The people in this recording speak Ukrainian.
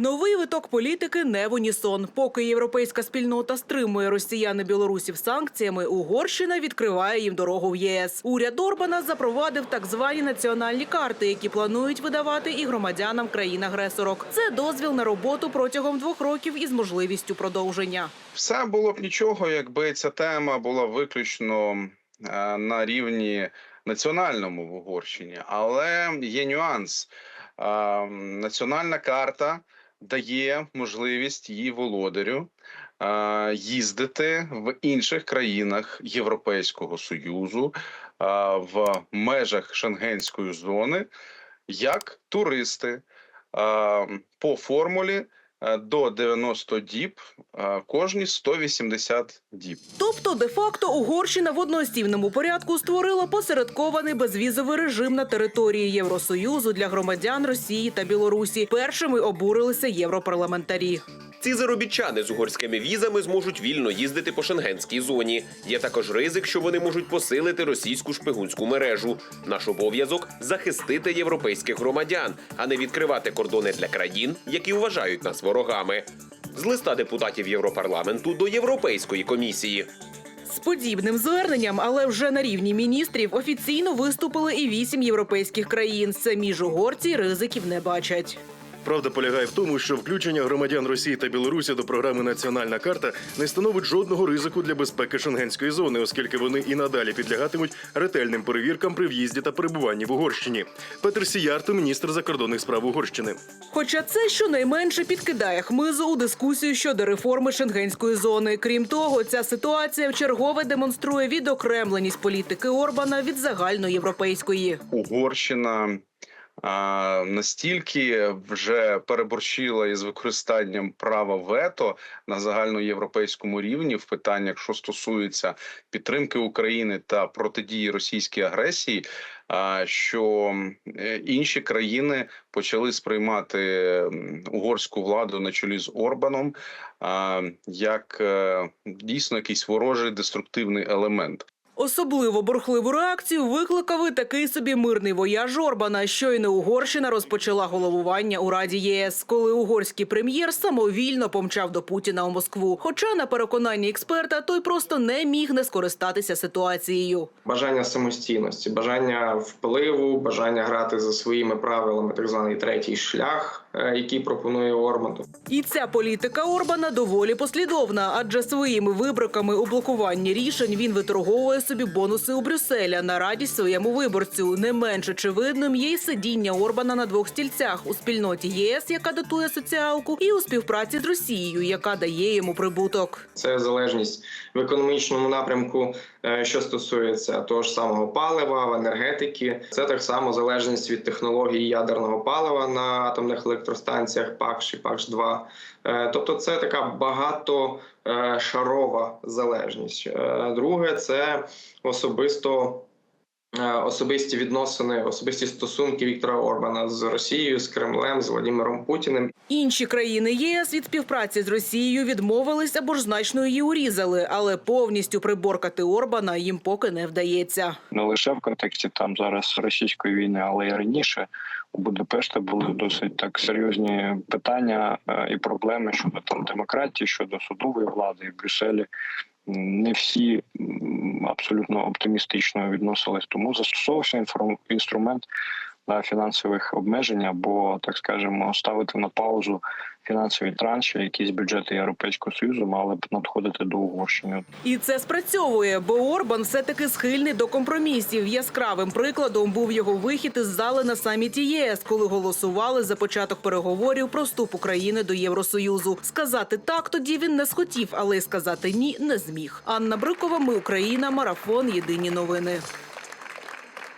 Новий виток політики не в унісон. Поки європейська спільнота стримує росіян і білорусів санкціями, Угорщина відкриває їм дорогу в ЄС. Уряд Орбана запровадив так звані національні карти, які планують видавати і громадянам країн-агресорок. Це дозвіл на роботу протягом двох років із можливістю продовження. Все було б нічого, якби ця тема була виключно е, на рівні національному в Угорщині, але є нюанс. Е, Національна карта дає можливість її володарю їздити в інших країнах Європейського союзу в межах Шенгенської зони як туристи по формулі до 90 діб е, кожні 180 діб. Тобто, де-факто, Угорщина в одноосібному порядку створила посередкований безвізовий режим на території Євросоюзу для громадян Росії та Білорусі. Першими обурилися європарламентарі. Ці заробітчани з угорськими візами зможуть вільно їздити по шенгенській зоні. Є також ризик, що вони можуть посилити російську шпигунську мережу. Наш обов'язок захистити європейських громадян, а не відкривати кордони для країн, які вважають нас ворогами. З листа депутатів Європарламенту до Європейської комісії. З подібним зверненням, але вже на рівні міністрів, офіційно виступили і вісім європейських країн. Самі ж угорці ризиків не бачать. Правда полягає в тому, що включення громадян Росії та Білорусі до програми Національна карта не становить жодного ризику для безпеки шенгенської зони, оскільки вони і надалі підлягатимуть ретельним перевіркам при в'їзді та перебуванні в Угорщині. Петр Сіярто, міністр закордонних справ Угорщини. Хоча це щонайменше підкидає хмизу у дискусію щодо реформи шенгенської зони. Крім того, ця ситуація вчергове демонструє відокремленість політики Орбана від загальноєвропейської. Угорщина настільки вже переборщила із використанням права вето на загальноєвропейському рівні в питаннях, що стосується підтримки України та протидії російській агресії, що е, інші країни почали сприймати угорську владу на чолі з Орбаном як е, дійсно якийсь ворожий деструктивний елемент. Особливо бурхливу реакцію викликав і такий собі мирний вояж Орбана. Щойно Угорщина розпочала головування у Раді ЄС, коли угорський прем'єр самовільно помчав до Путіна у Москву. Хоча на переконанні експерта той просто не міг не скористатися ситуацією. бажання самостійності, бажання впливу, бажання грати за своїми правилами, так званий третій шлях, е, який пропонує Орбан. І ця політика Орбана доволі послідовна, адже своїми вибриками у блокуванні рішень він виторговує собі бонуси у Брюсселя на радість своєму виборцю. Не менш очевидним є й сидіння Орбана на двох стільцях у спільноті ЄС, яка дотує соціалку, і у співпраці з Росією, яка дає йому прибуток. Це залежність в економічному напрямку, е, що стосується того ж самого палива, в енергетики. Це так само залежність від технології ядерного палива на атомних електростанціях ПАКШ і ПАКШ-2. Е, Тобто, це така багатошарова залежність. Е, Друге, це особисто. Е, Особисті відносини, особисті стосунки Віктора Орбана з Росією, з Кремлем, з Владимиром Путіним. Інші країни єС від співпраці з Росією відмовились або ж значно її урізали, але повністю приборкати Орбана їм поки не вдається. не лише в контексті там зараз російської війни, але й раніше у Будапешта були досить так серйозні питання е, і проблеми щодо там демократії, щодо судової влади і в Брюсселі. Не всі абсолютно оптимістично відносились, тому застосовувався інструмент фінансових обмежень або, так скажемо, ставити на паузу фінансові транші, якісь бюджети Європейського союзу мали б надходити до Угорщини. І це спрацьовує, бо Орбан все-таки схильний до компромісів. Яскравим прикладом був його вихід із зали на саміті ЄС, коли голосували за початок переговорів про вступ України до Євросоюзу. Сказати так тоді він не схотів, але й сказати ні не зміг. Анна Брикова, ми Україна, марафон. Єдині новини.